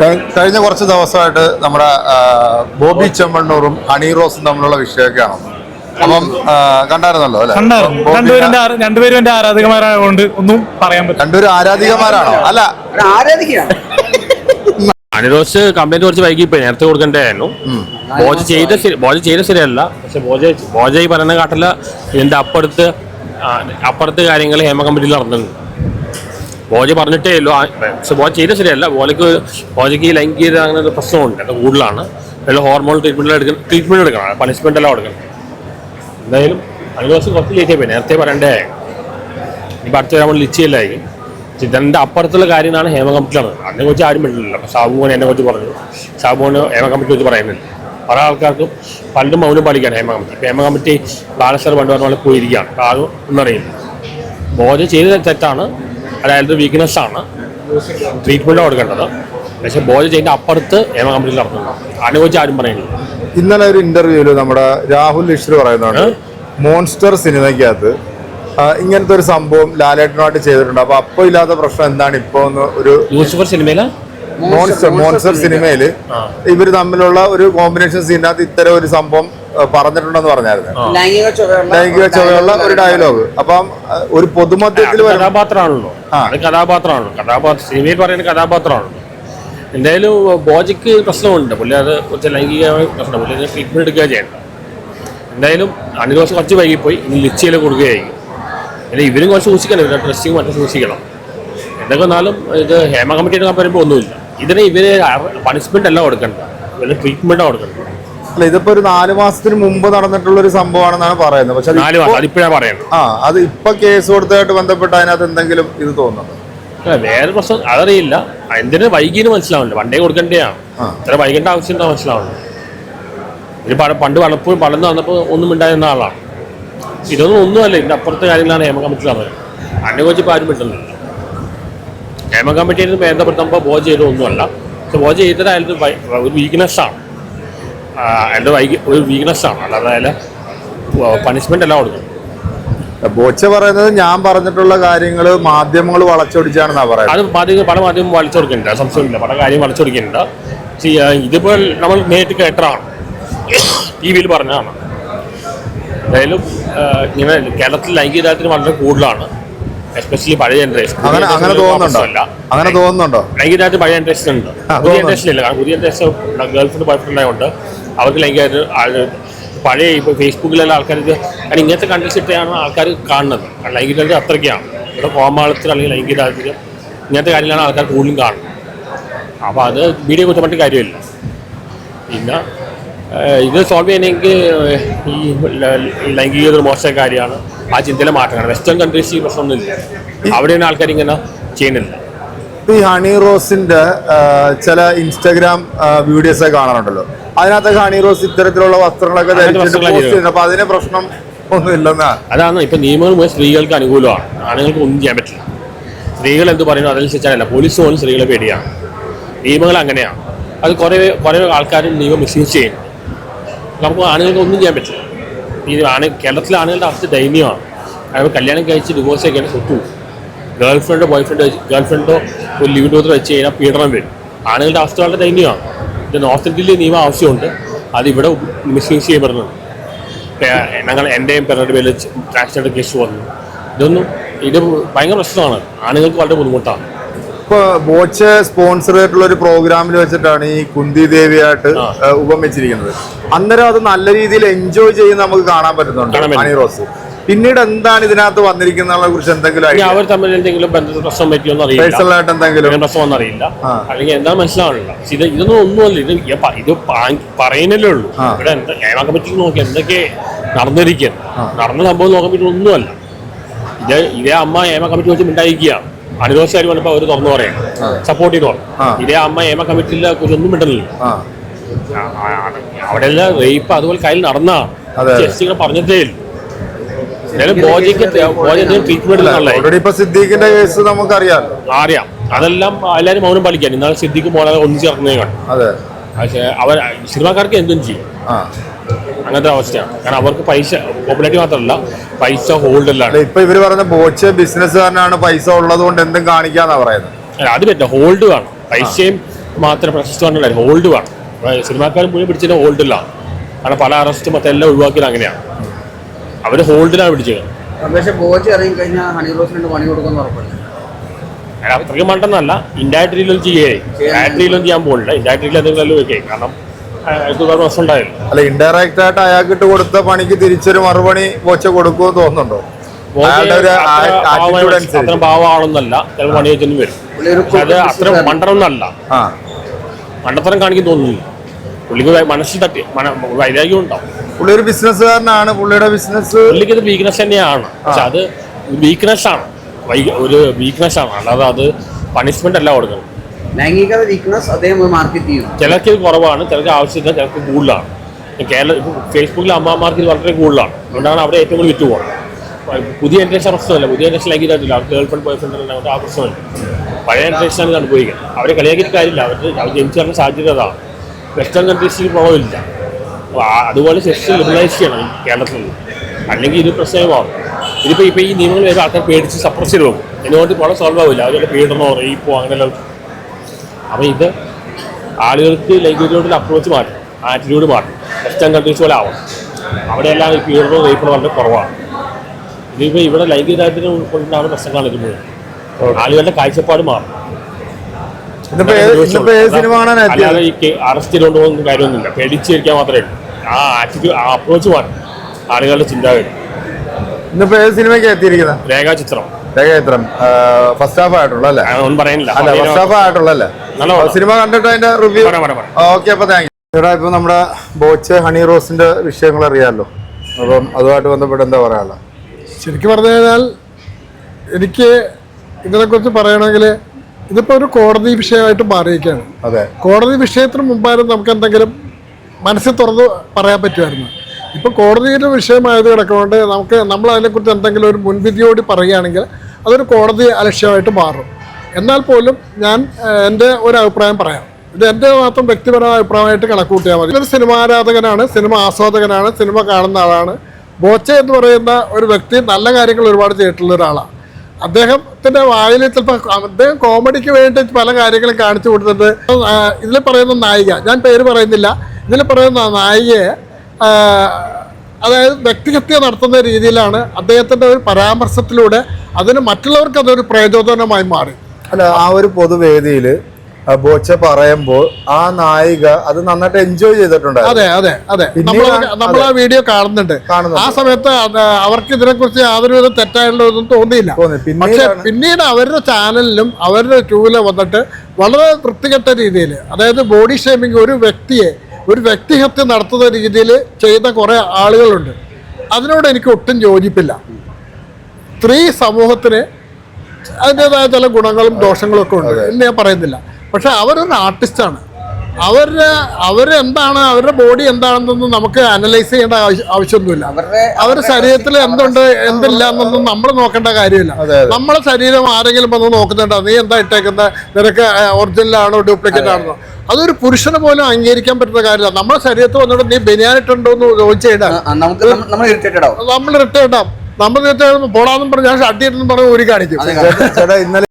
കഴി- കഴിഞ്ഞ കുറച്ച് ദിവസമായിട്ട് നമ്മുടെ ബോബി ചെമ്മണ്ണൂറും ഹണി റോസും തമ്മിലുള്ള വിഷയമൊക്കെയാണ്? അപ്പം കണ്ടായിരുന്നല്ലോ അല്ലെ? കണ്ടായിരുന്നു. രണ്ടുപേരും എന്റെ ആരാധകന്മാരായതുകൊണ്ട് ഒന്നും പറയാൻ രണ്ടുപേരും ആരാധികമാരാണോ? അല്ല. ആരാധിക്കുകയാണ് റോസ് കംപ്ലൈന്റ് കുറച്ച് വൈകിപ്പോയി. നേരത്തെ കൊടുക്കേണ്ടതായിരുന്നു. ബോജ ചെയ്ത ശരി ബോജ ചെയ്ത ശരിയല്ല. പക്ഷെ ബോജ ബോജ ഈ പറയുന്ന കാട്ടിൽ ഇതിന്റെ അപ്പുറത്ത് അപ്പുറത്ത് കാര്യങ്ങൾ ഹേമ കമ്പനിയിൽ നടന്നുണ്ട് ബോജ പറഞ്ഞിട്ടേ ഇല്ല. ബോജ ചെയ്ത ശരിയല്ല. ബോലക്ക് ബോജയ്ക്ക് ഈ ലൈംഗികത അങ്ങനെ ഒരു പ്രശ്നമുണ്ട്. അത് കൂടുതലാണ്. വല്ല ഹോർമോൺ ട്രീറ്റ്മെന്റ് എടുക്കണം ട്രീറ്റ്മെന്റ് എടുക്കണം. പണിഷ്മെന്റ് എല്ലാം എടുക്കണം എന്തായാലും അനിരോസ് കുറച്ച് ലേറ്റ് പോയി നേരത്തെ പറയണ്ടേ. ഇപ്പം അടുത്ത നമ്മൾ ലിച്ചിയല്ലായിരിക്കും ഇതിന്റെ അപ്പുറത്തുള്ള കാര്യമാണ് ഹേമ കമ്മിറ്റിയാണ് അതിനെ കുറിച്ച് ആരും പറ്റില്ലല്ലോ അപ്പം സാബുമോൻ എന്നെ കുറിച്ച് പറഞ്ഞു. സാബുമോന് ഹേമ കമ്മിറ്റി കുറിച്ച് പറയുന്നില്ല. പല ആൾക്കാർക്കും പലരും മൗനം പാലിക്കുകയാണ് ഹേമ കമ്മിറ്റി. ഇപ്പം ഹേമ കമ്മിറ്റി ബാലസർ പണ്ട് പറഞ്ഞ പോലെ പോയിരിക്കുകയാണ്. ആരും ഒന്നറിയില്ല ബോധം ചെയ്ത തെറ്റാണ്. അതായത് വീക്ക്നെസ് ആണ്. ട്രീറ്റ്മെന്റ് കൊടുക്കേണ്ടത്. പക്ഷെ ബോജ് ചെയ്യുന്ന അപ്പുറത്ത് ഏമ കമ്പനിയിൽ നടത്തുന്നു അനുഭവിച്ച് ആരും പറയുന്നില്ല. ഇന്നലെ ഒരു ഇന്റർവ്യൂവിൽ നമ്മുടെ രാഹുൽ ഇഷ്രു പറയുന്നതാണ് മോൺസ്റ്റർ സിനിമയ്ക്കകത്ത് ഇങ്ങനത്തെ ഒരു സംഭവം ലാലേട്ടനുമായിട്ട് ചെയ്തിട്ടുണ്ട്. അപ്പൊ അപ്പൊ ഇല്ലാത്ത പ്രശ്നം എന്താണ് ഇപ്പൊ ഒരു ലൂസിഫർ സിനിമയിൽ മോൺസ്റ്റർ മോൺസ്റ്റർ സിനിമയിൽ ഇവർ തമ്മിലുള്ള ഒരു കോമ്പിനേഷൻ സീനകത്ത് ഇത്തരം ഒരു സംഭവം പറഞ്ഞിട്ടുണ്ടെന്ന് പറഞ്ഞായിരുന്നു. ലൈംഗിക ചുവയുള്ള ഒരു ഡയലോഗ് അപ്പം ഒരു പൊതുമധ്യത്തിൽ കഥാപാത്രമാണല്ലോ. അത് കഥാപാത്രമാണല്ലോ കഥാപാത്രം സിനിമയിൽ പറയുന്ന കഥാപാത്രമാണല്ലോ എന്തായാലും ബോജയ്ക്ക് പ്രശ്നമുണ്ട്. പുള്ളി അത് കുറച്ച് ലൈംഗികമായ പ്രശ്നം പുള്ളി ട്രീറ്റ്മെന്റ് എടുക്കുക ചെയ്യണം. എന്തായാലും അണിദോഷം കുറച്ച് വൈകിപ്പോയി. ഇനി ലിച്ചിയിൽ കൊടുക്കുകയായിരിക്കും. പിന്നെ ഇവരും കുറച്ച് സൂക്ഷിക്കണം. ഇവരുടെ ഡ്രസ്സിങ് മറ്റും സൂക്ഷിക്കണം. എന്തൊക്കെ വന്നാലും ഇത് ഹേമ കമ്മിറ്റിയുടെ പറയുമ്പോൾ ഒന്നുമില്ല ഇതിന് ഇവർ പണിഷ്മെന്റ് അല്ല കൊടുക്കേണ്ടത്. ഇവർ ട്രീറ്റ്മെന്റാണ് കൊടുക്കേണ്ടത്. അല്ല ഇതിപ്പോ ഒരു നാല് മാസത്തിന് മുമ്പ് നടന്നിട്ടുള്ള ഒരു സംഭവമാണെന്നാണ് പറയുന്നത്. പക്ഷെ നാല് മാസം പറയുന്നത്. ആ അത് ഇപ്പൊ കേസ് കൊടുത്തതായിട്ട് ബന്ധപ്പെട്ട് അതിനകത്ത് എന്തെങ്കിലും ഇത് തോന്നുന്നുണ്ട്? വേറെ പ്രശ്നം അതറിയില്ല. എന്തിനു വൈകിന് മനസ്സിലാവുന്നില്ല. പണ്ടേ കൊടുക്കേണ്ടതാണ്. ഇത്ര വൈകേണ്ട ആവശ്യം എന്താ മനസ്സിലാവുന്നത് പണ്ട് പലപ്പോഴും വളർന്നു വന്നപ്പോൾ ഒന്നും ഉണ്ടായിരുന്ന ആളാണ്. ഇതൊന്നും ഒന്നുമല്ല ഇതിന്റെ അപ്പുറത്തെ കാര്യങ്ങളാണ് ഹേമ കമ്മിറ്റി പറഞ്ഞത്. ഇപ്പോൾ ആരും പറ്റുന്നില്ല ഹേമ കമ്മിറ്റിയിൽ നിന്ന് ബന്ധപ്പെടുത്തുമ്പോൾ ബോധ ചെയ്തത് ഒന്നുമല്ല പക്ഷെ ബോധ ചെയ്തത് അയാളുടെ വൈ- ഒരു വീക്ക്നെസ്സാണ് അയാളുടെ വൈകി ഒരു വീക്ക്നെസ്സാണ് അല്ലാതെ പണിഷ്മെന്റ് പണിഷ്മെന്റ് എല്ലാം കൊടുക്കും. ബോച്ച പറയുന്നത് ഞാൻ പറഞ്ഞിട്ടുള്ള കാര്യങ്ങൾ മാധ്യമങ്ങൾ വളച്ചൊടിച്ചാണെന്നാ പറയുന്നത്. അത് മാധ്യമ പല മാധ്യമം വലിച്ചു കൊടുക്കുന്നുണ്ട് സംശയമില്ല. പല കാര്യം വലിച്ചു കൊടുക്കുന്നുണ്ട് ഇതിപ്പോൾ നമ്മൾ നേരിട്ട് കേട്ടതാണ് ടി വിയിൽ പറഞ്ഞതാണ്. എന്തായാലും ഇങ്ങനെ കേരളത്തിൽ ലൈംഗികതാരത്തിന് വളരെ കൂടുതലാണ്. എസ്പെഷ്യലി പഴയ ജനറേഷൻ അങ്ങനെ അങ്ങനെ തോന്നുന്നുണ്ടോ? അങ്ങനെ തോന്നുന്നുണ്ടോ? ലൈംഗികതായിട്ട് പഴയ ജനറേഷൻ ഉണ്ട്. പുതിയ. ജനറേഷൻ ഇല്ല. കാരണം പുതിയ ജനറേഷൻ ബോയ് ഫ്രണ്ട് ആയതുകൊണ്ട് അവർക്ക് ലൈംഗികമായിട്ട് പഴയ ഇപ്പോൾ ഫേസ്ബുക്കിലെല്ലാം ആൾക്കാർ ഇത് കാരണം ഇങ്ങനത്തെ കണ്ടൻസ് ഇട്ടാണ് ആൾക്കാർ കാണുന്നത്. ലൈംഗികത അത്രയ്ക്കാണ്. ഇവിടെ കോമാളത്തിൽ അല്ലെങ്കിൽ ലൈംഗികതാത്തിൽ ഇങ്ങനത്തെ കാര്യങ്ങളാണ് ആൾക്കാർ കൂടുതലും കാണുന്നത്. അപ്പോൾ അത് വീഡിയോ കുറ്റപ്പെട്ട് കാര്യമില്ല. പിന്നെ ഇത് സോൾവ് ചെയ്യണമെങ്കിൽ ഈ ലൈംഗികത ഒരു മോശം കാര്യമാണ്. ആ ചിന്തയിലെ മാറ്റങ്ങൾ വെസ്റ്റേൺ കൺട്രീസ് ഈ പ്രശ്നമൊന്നുമില്ല. അവിടെയാണ് ആൾക്കാർ ഇങ്ങനെ ചെയ്യുന്നില്ല ഈ ഹണി റോസിന്റെ ചില ഇൻസ്റ്റാഗ്രാം വീഡിയോസൊക്കെ കാണാറുണ്ടല്ലോ. അതിനകത്തൊക്കെ ഹണി റോസ് ഇത്തരത്തിലുള്ള വസ്ത്രങ്ങളൊക്കെ അങ്ങനത്തെ ധരിച്ചിട്ട് വസ്ത്രങ്ങളാ പോസ്റ്റ് ചെയ്യുന്നത് അപ്പൊ അതിന് പ്രശ്നം ഒന്നും ഇല്ലെന്നാ അതാണ് ഇപ്പൊ നിയമങ്ങൾ മുഴുവൻ സ്ത്രീകൾക്ക് അനുകൂലമാണ്. ആണുങ്ങൾക്ക് ഒന്നും ചെയ്യാൻ പറ്റില്ല. സ്ത്രീകൾ എന്ത് പറയുന്നു? അതനുസരിച്ചല്ല. പോലീസ് പോലും സ്ത്രീകളെ പേടിയാണ്. നിയമങ്ങൾ അങ്ങനെയാണ്. അത് കുറേ കുറേ ആൾക്കാരും നിയമം മിസ്യൂസ് ചെയ്യും നമുക്ക് ആണുങ്ങൾക്ക് ഒന്നും ചെയ്യാൻ പറ്റില്ല. ഈ ആണ് കേരളത്തിലെ ആണുങ്ങളുടെ അവസ്ഥ ദയനീയമാണ്. അതായത് കല്യാണം കഴിച്ച് ഡിവോഴ്സ് ഒക്കെയാണ് സ്വത്തു ഗേൾ ഫ്രണ്ടോ ബോയ് ഫ്രണ്ടോ ഗേൾ ഫ്രണ്ടോ ഒരു ലിവ് ടൂത്ത് വെച്ച് കഴിഞ്ഞാൽ പീഡനം വരും. ആണുങ്ങളുടെ അവസ്ഥ വളരെ ദയനീയമാണ്. ഇത് നോർത്ത് ഇന്ത്യയിൽ നിയമം ആവശ്യമുണ്ട്. അതിവിടെ ഇവിടെ മിസ്യൂസ് ചെയ്യപ്പെടുന്നത്. ഞങ്ങൾ എന്റെയും പേരുടെ പേരിൽ ട്രാൻസ്ജെൻഡർ കേസ് വന്നു. ഇതൊന്നും ഇത് ഭയങ്കര പ്രശ്നമാണ്. ആണുങ്ങൾക്ക് വളരെ ബുദ്ധിമുട്ടാണ്. ഇപ്പൊ ബോച്ച് സ്പോൺസർ ആയിട്ടുള്ള ഒരു പ്രോഗ്രാമിൽ വെച്ചിട്ടാണ് ഈ കുന്തി ദേവിയായിട്ട് ഉപമിച്ചിരിക്കുന്നത്. അന്നേരം അത് നല്ല രീതിയിൽ എൻജോയ് ചെയ്യുന്ന നമുക്ക് കാണാൻ പറ്റുന്നുണ്ട് റോസ്. പിന്നീട് എന്താണ് ഇതിനകത്ത് വന്നിരിക്കുന്നതിനെ കുറിച്ച് എന്തെങ്കിലും? അവർ തമ്മിൽ എന്തെങ്കിലും ബന്ധത്തിൽ പ്രശ്നം പറ്റിയോന്ന് അറിയില്ല Personal എന്തെങ്കിലും? പ്രശ്നമൊന്നും അറിയില്ല അല്ലെങ്കിൽ എന്താ മനസ്സിലാവണില്ല. ഇത് ഇതൊന്നും ഒന്നുമല്ല. ഇത് ഇത് പറയുന്നല്ലേ ഉള്ളൂ. ഇവിടെ എന്താ ഏമാക്കാൻ പറ്റി നോക്കി എന്തൊക്കെ നടന്നിരിക്കുന്നു. നടന്ന സംഭവം നോക്കാൻ പറ്റുന്ന ഒന്നുമല്ല. ഇത് ഇതേ അമ്മ ഏമ കമ്മിറ്റി വെച്ച് മിണ്ടായിരിക്കുകയാണ്. അണിദോഷകാർ വന്നപ്പോൾ അവർ തുറന്നു പറയാം സപ്പോർട്ട് ചെയ്തു ആ. ഇതേ അമ്മ ഏമ കമ്മിറ്റിയിലെ കുറിച്ചൊന്നും മിണ്ടുന്നില്ല ആ. അവിടെ എല്ലാം റേപ്പ് അതുപോലെ കയ്യിൽ നടന്നാ അതെ. ജസ്റ്റ് ഇങ്ങനെ പറഞ്ഞതേ ഇല്ല എന്തായാലും ബോജയ്ക്ക് ബോജ ട്രീറ്റ്മെന്റ് എന്നുള്ളത് ഓൾറെഡി ഇപ്പൊ സിദ്ദീഖിന്റെ കേസ് നമുക്കറിയാം അറിയാം. അതെല്ലാം എല്ലാവരും മൗനം പാലിക്കാൻ. ഇന്നാളെ സിദ്ദിഖ് മോനെ ഒന്നിച്ച് ഇറങ്ങുന്നേ കണ്ടു. അതെ. പക്ഷേ അവർ സിനിമാക്കാർക്ക് എന്തും ചെയ്യും. അങ്ങനത്തെ അവസ്ഥയാണ്. കാരണം അവർക്ക് പൈസ പോപ്പുലാരിറ്റി മാത്രമല്ല പൈസ ഹോൾഡ് അല്ല ഇപ്പൊ ഇവർ പറയുന്ന ബോച്ച് ബിസിനസ്സുകാരനാണ് പൈസ ഉള്ളത് കൊണ്ട് എന്തും കാണിക്കാന്നാ പറയുന്നത്. അത് പറ്റില്ല. ഹോൾഡ് വേണം. പൈസയും മാത്രമേ പ്രശസ്തി ഹോൾഡ് വേണം. സിനിമാക്കാർ മുഴുവൻ പിടിച്ചത് ഹോൾഡിലാണ് കാരണം പല അറസ്റ്റും മറ്റെല്ലാം ഒഴിവാക്കിയത് അങ്ങനെയാണ്. അവർ ഹോൾഡിലാണ് പിടിച്ചത്. പക്ഷെ ബോജ് ഇറങ്ങി കഴിഞ്ഞാൽ ഹണി റോസിന് പണി കൊടുക്കുന്ന ഉറപ്പല്ല? അത്രയ്ക്ക് മണ്ടെന്നല്ല ഇൻഡയറക്ട് രീതിയിലൊന്നും ചെയ്യേ. ഡയറക്ട് രീതിയിലൊന്നും ചെയ്യാൻ പോകില്ല ഇൻഡയറക്ട് രീതിയിൽ എന്തെങ്കിലും വെക്കേ കാരണം അല്ല ഇൻഡയറക്റ്റ് ആയിട്ട് അയാൾക്ക് ഇട്ട് കൊടുത്ത പണിക്ക് തിരിച്ചൊരു മറുപടി ബോച്ച കൊടുക്കുമെന്ന് തോന്നുന്നുണ്ടോ? അയാളുടെ ഒരു ആറ്റിറ്റ്യൂഡ് അത്ര ഭാവമാണെന്നല്ല ചില പണി വെച്ചൊന്നും വരും. അത് അത്ര മണ്ടനൊന്നല്ല. ആ. മണ്ടത്തരം കാണിക്കാൻ തോന്നുന്നില്ല. പുള്ളിക്ക് മനസ്സിൽ തട്ടി വൈരാഗ്യം ഉണ്ടാവും. പുള്ളി ഒരു ബിസിനസ്സുകാരനാണ്. പുള്ളിയുടെ ബിസിനസ് പുള്ളിക്ക് ഇത് വീക്ക്നെസ് തന്നെയാണ്. പക്ഷെ അത് വീക്ക്നെസ് ആണ്. ഒരു വീക്ക്നെസ് ആണ്. അല്ലാതെ അത് പണിഷ്മെന്റ് അല്ല കൊടുക്കുന്നത്. ലൈംഗികത വീക്ക്നസ് അദ്ദേഹം മാർക്കറ്റ് ചെയ്യും ചിലർക്ക് ഇത് കുറവാണ് ചിലർക്ക് ആവശ്യമില്ല ചിലർക്ക് കൂടുതലാണ്. കേരള ഫേസ്ബുക്കിൽ അമ്മമാർക്ക് ഇത് വളരെ കൂടുതലാണ്. അതുകൊണ്ടാണ് അവിടെ ഏറ്റവും കൂടുതൽ വിറ്റ് പോകുന്നത് പുതിയ ജനറേഷൻ പ്രശ്നമല്ല. പുതിയ ജനറേഷൻ അവർക്ക് ഗേൾ ഫ്രണ്ട് ബോയ് ഫ്രണ്ട് അവരുടെ ആ പ്രശ്നമില്ല. പഴയ ജനറേഷനാണ് അനുഭവിക്കുന്നത്. അവരെ കളിയാക്കിയിട്ട് കാര്യമില്ല. അവർ ജനിച്ചു വരുന്ന സാഹചര്യം അതാണ്. വെസ്റ്റേൺ കൺട്രീസിൽ പ്രോബ്ലമില്ല അതുപോലെ സെക്സ് ലിബറലൈസ് ചെയ്യണം കേരളത്തിൽ കേരളത്തിൽ അല്ലെങ്കിൽ ഇത് പ്രശ്നമാവും ഇതിപ്പോൾ ഇപ്പോൾ ഈ നിയമങ്ങൾ വരുമ്പോൾ ആൾക്കാർ പേടിച്ച് സപ്രസ് ചെയ്ത് പോകും. എന്തുകൊണ്ട് വളരെ സോൾവ് ആവില്ല? അതുപോലെ പീഡനമോ റേപ്പോ അങ്ങനെയുള്ള അപ്പോൾ ഇത് ആളുകൾക്ക് ലൈംഗികതയോടുള്ള അപ്രോച്ച് മാറ്റും. ആറ്റിറ്റ്യൂഡ് മാറ്റും. വെസ്റ്റേൺ കൺട്രീസ് പോലെ ആവും. അവിടെയെല്ലാം ഈ പീഡനവും റേപ്പോ വളരെ കുറവാണ്. ഇതിപ്പോൾ ഇവിടെ ലൈംഗികതായത്തിന് കൊണ്ടുണ്ടാകുന്ന പ്രശ്നങ്ങളാണ് ഇത് മുഴുവൻ ആളുകളുടെ കാഴ്ചപ്പാട് മാറും. അല്ലാതെ ഈ അറസ്റ്റ് ചെയ്തുകൊണ്ട് പോകുന്ന കാര്യമൊന്നുമില്ല. പേടിച്ചിരിക്കാൻ മാത്രമേ ഉള്ളൂ. ആ ആറ്റിറ്റ്യൂഡ് ആ അപ്രോച്ച് മാറും ആളുകളുടെ ചിന്താഗതി ഇന്നിപ്പോ ഏത് സിനിമയ്ക്ക് എത്തിയിരിക്കുന്നത്? രേഖാചിത്രം. രേഖാചിത്രം. ഫസ്റ്റ് ഹാഫ് ആയിട്ടുള്ള അല്ലേ? ഒന്നും പറയാനില്ല അല്ല ഫസ്റ്റ് ഹാഫ് ആയിട്ടുള്ളല്ലേ അല്ലേ? സിനിമ കണ്ടിട്ട് അതിന്റെ റിവ്യൂ. ഓക്കെ അപ്പൊ താങ്ക് യു ചേട്ടാ ഇപ്പൊ നമ്മുടെ ബോച്ച് ഹണി റോസിന്റെ വിഷയങ്ങൾ അറിയാമല്ലോ അപ്പം അതുമായിട്ട് ബന്ധപ്പെട്ട് എന്താ പറയാനുള്ളത്? ശരിക്കും പറഞ്ഞു കഴിഞ്ഞാൽ എനിക്ക് ഇതിനെക്കുറിച്ച് പറയണമെങ്കിൽ ഇതിപ്പോ ഒരു കോടതി വിഷയമായിട്ട് മാറിയിരിക്കുകയാണ്. അതെ. കോടതി വിഷയത്തിന് മുമ്പായിരുന്നു നമുക്ക് എന്തെങ്കിലും മനസ്സിൽ തുറന്ന് പറയാൻ പറ്റുമായിരുന്നു. ഇപ്പോൾ കോടതിയുടെ വിഷയമായത് കിടക്കുന്നതുകൊണ്ട് നമുക്ക് നമ്മൾ അതിനെക്കുറിച്ച് എന്തെങ്കിലും ഒരു മുൻവിധിയോട് പറയുകയാണെങ്കിൽ അതൊരു കോടതി അലക്ഷ്യമായിട്ട് മാറും. എന്നാൽ പോലും ഞാൻ എന്റെ ഒരു അഭിപ്രായം പറയാം. ഇത് എന്റെ മാത്രം വ്യക്തിപരമായ അഭിപ്രായമായിട്ട് കണക്കൂട്ടിയാൽ മതി. ഇതൊരു സിനിമ ആരാധകനാണ് സിനിമ ആസ്വാദകനാണ് സിനിമ കാണുന്ന ആളാണ്. ബോച്ച എന്ന് പറയുന്ന ഒരു വ്യക്തി നല്ല കാര്യങ്ങൾ ഒരുപാട് ചെയ്തിട്ടുള്ള ഒരാളാണ്. അദ്ദേഹത്തിന്റെ വായിൽ ചിലപ്പോൾ അദ്ദേഹം കോമഡിക്ക് വേണ്ടി പല കാര്യങ്ങളും കാണിച്ചു കൊടുത്തിട്ട് ഇതിൽ പറയുന്ന നായിക ഞാൻ പേര് പറയുന്നില്ല. ഇതിൽ പറയുന്ന നായികയെ അതായത് വ്യക്തിഹത്യ നടത്തുന്ന രീതിയിലാണ് അദ്ദേഹത്തിന്റെ ഒരു പരാമർശത്തിലൂടെ അതിന് മറ്റുള്ളവർക്ക് അതൊരു പ്രചോദനമായി മാറി. അല്ല ആ ഒരു പൊതുവേദിയിൽ ബോച്ച പറയുമ്പോൾ ആ നായിക അത് നന്നായിട്ട് എൻജോയ് ചെയ്തിട്ടുണ്ട് അതെ അതെ അതെ. നമ്മൾ നമ്മൾ ആ വീഡിയോ കാണുന്നുണ്ട്. ആ സമയത്ത് അവർക്ക് ഇതിനെ കുറിച്ച് യാതൊരു വിധം തെറ്റായിട്ടുള്ള ഒന്നും തോന്നിയില്ല. തോന്നി. പക്ഷെ പിന്നീട് അവരുടെ ചാനലിലും അവരുടെ ട്യൂബിലും വന്നിട്ട് വളരെ വൃത്തികെട്ട രീതിയിൽ അതായത് ബോഡി ഷേമിങ് ഒരു വ്യക്തിയെ ഒരു വ്യക്തിഹത്യ നടത്തുന്ന രീതിയിൽ ചെയ്ത കുറേ ആളുകളുണ്ട്. അതിനോട് എനിക്ക് ഒട്ടും യോജിപ്പില്ല. സ്ത്രീ സമൂഹത്തിന് അതിന്റെതായ ചില ഗുണങ്ങളും ദോഷങ്ങളും ഒക്കെ ഉണ്ട് എന്ന് ഞാൻ പറയുന്നില്ല. പക്ഷെ അവരൊരു ആർട്ടിസ്റ്റാണ്. അവരുടെ അവരെന്താണ് അവരുടെ ബോഡി എന്താണെന്നൊന്നും നമുക്ക് അനലൈസ് ചെയ്യേണ്ട ആവശ്യ- ആവശ്യമൊന്നുമില്ല. അവരുടെ അവരുടെ ശരീരത്തിൽ എന്തുണ്ട് എന്തില്ല എന്നൊന്നും നമ്മൾ നോക്കേണ്ട കാര്യമില്ല. നമ്മളെ ശരീരം ആരെങ്കിലും വന്ന് നോക്കുന്നുണ്ടോ? നീ എന്താ ഇട്ടേക്കുന്നത് നിനക്ക് ഒറിജിനൽ ആണോ ഡ്യൂപ്ലിക്കേറ്റ് ആണോ? അതൊരു പുരുഷന് പോലും അംഗീകരിക്കാൻ പറ്റുന്ന കാര്യമില്ല. നമ്മുടെ ശരീരത്തിൽ വന്നിട്ട് നീ ബനിയാനിട്ടുണ്ടോ എന്ന് ചോദിച്ചേടാ നമ്മൾ ഇറിറ്റേറ്റഡ് ആവും. നമ്മൾ പോടാന്നും പറഞ്ഞ് ഞാൻ ഷട്ടിട്ടെന്ന് പറഞ്ഞ് ഒരു കാണിക്കും. അതെ. ചേട്ടാ ഇന്നലെ